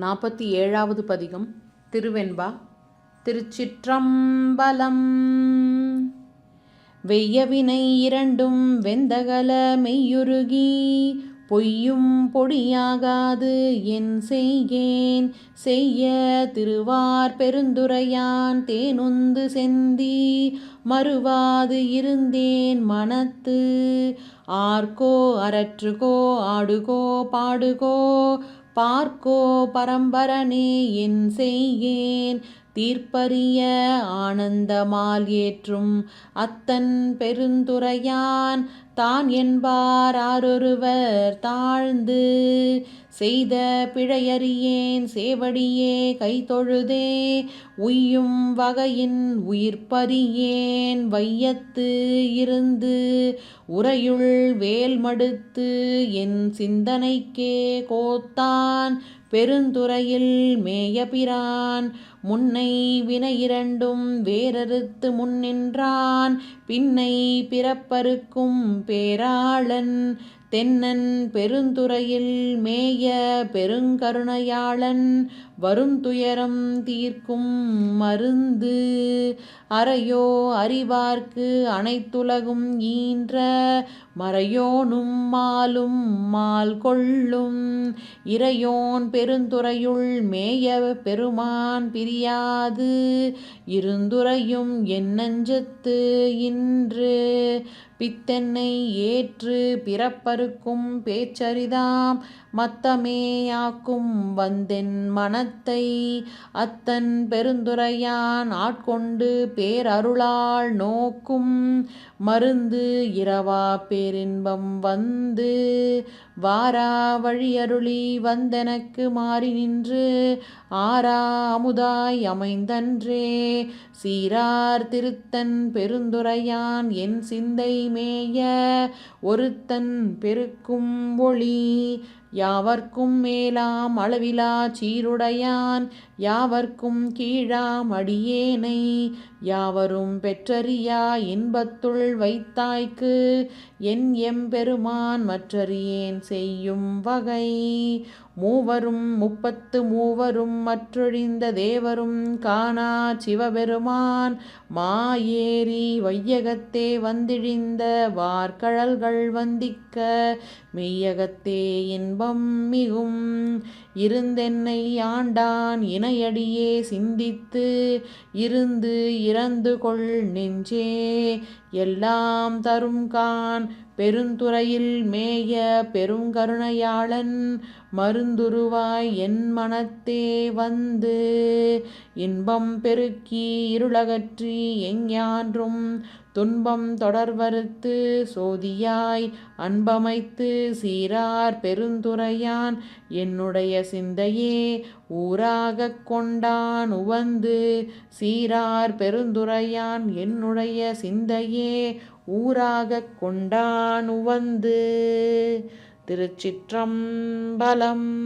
நாற்பத்தி ஏழாவது பதிகம் திருவெண்பா திருச்சிற்றம்பலம். வெய்யவினை இரண்டும் வெந்தகல மெய்யுருகி பொய்யும் பொடியாகாது என் செய்கேன். செய்ய திருவார் பெருந்துரையான் தேனுந்து செந்தி மறுவாது இருந்தேன் மனத்து. ஆர்கோ அரற்றுகோ ஆடுகோ பாடுகோ பார்க்கோ பரம்பரனே என் செய்யேன். தீர்ப்பரிய ஆனந்தமால் ஏற்றும் அத்தன் பெருந்துரையான். தான் என்பார் ஆரொருவர் தாழ்ந்து செய்த பிழையறியேன் சேவடியே கைதொழுதே உய்யும் வகையின் உயிர்ப்பறியேன் வையத்து இருந்து உரையுள் வேல் மடுத்து என் சிந்தனைக்கே கோத்தான் பெருந்துறையில் மேயபிரான் முன்னை வினை இரண்டும் வேறறுத்து முன்னின்றான் பின்னை பிறப்பருக்கும் பேராளன் தென்னன் பெருந்துறையில் மேய பெருங்கருணையாளன் வரும் துயரம் தீர்க்கும் மருந்து. அறையோ அறிவார்க்கு அனைத்துலகும் ஈன்ற மறையோனும் மாலும் மால் கொள்ளும் இறையோன் பெருந்துறையுள் மேய பெருமான் பிரியாது. இருந்துரையும் என் நஞ்சத்து இன்று பித்தென்னை ஏற்று பிறப்பருக்கும் பேச்சரிதாம். மத்தமேயாக்கும் வந்தென் மனத்தை அத்தன் பெருந்துரையான் ஆட்கொண்டு பேரருளால் நோக்கும். மருந்து இரவா பேரின்பம் வந்து வாரா வழியருளி வந்தெனக்கு மாறி நின்று. ஆரா அமுதாய் அமைந்தன்றே சீரார் திருத்தன் பெருந்துரையான் என் சிந்தை மேய ஒருத்தன் பெருக்கும் ஒளி யாவர்க்கும் மேலாம் அளவிலா சீருடையான் யாவர்க்கும் கீழாம் அடியேனை யாவரும் பெற்றறியா இன்பத்துள் வைத்தாய்க்கு என் எம்பெருமான் மற்றறியேன் செய்யும் வகை. மூவரும் முப்பத்து மூவரும் மற்றொழிந்த தேவரும் காணா சிவபெருமான். மாயேறி வையகத்தே வந்திழிந்த வார்கழல்கள் வந்திக்க மெய்யகத்தே இன்பம் மிகும். இருந்தென்னை ஆண்டான் இணையடியே சிந்தித்து இருந்து இறந்து கொள் நெஞ்சே. எல்லாம் தரும் கான். பெருந்துறையில் மேய பெருங்கருணையாளன். மருந்துருவாய் என் மனத்தே வந்து. இன்பம் பெருக்கி இருளகற்றி எஞ்ஞான்றும். துன்பம் தொடர்வறுத்து சோதியாய் அன்பமைத்து சீரார் பெருந்துரையான். என்னுடைய சிந்தையே ஊராகக் கொண்டான் உவந்து சீரார் பெருந்துரையான். என்னுடைய சிந்தையே ஊராகக் கொண்டான் உவந்து திருச்சிற்றம்பலம்.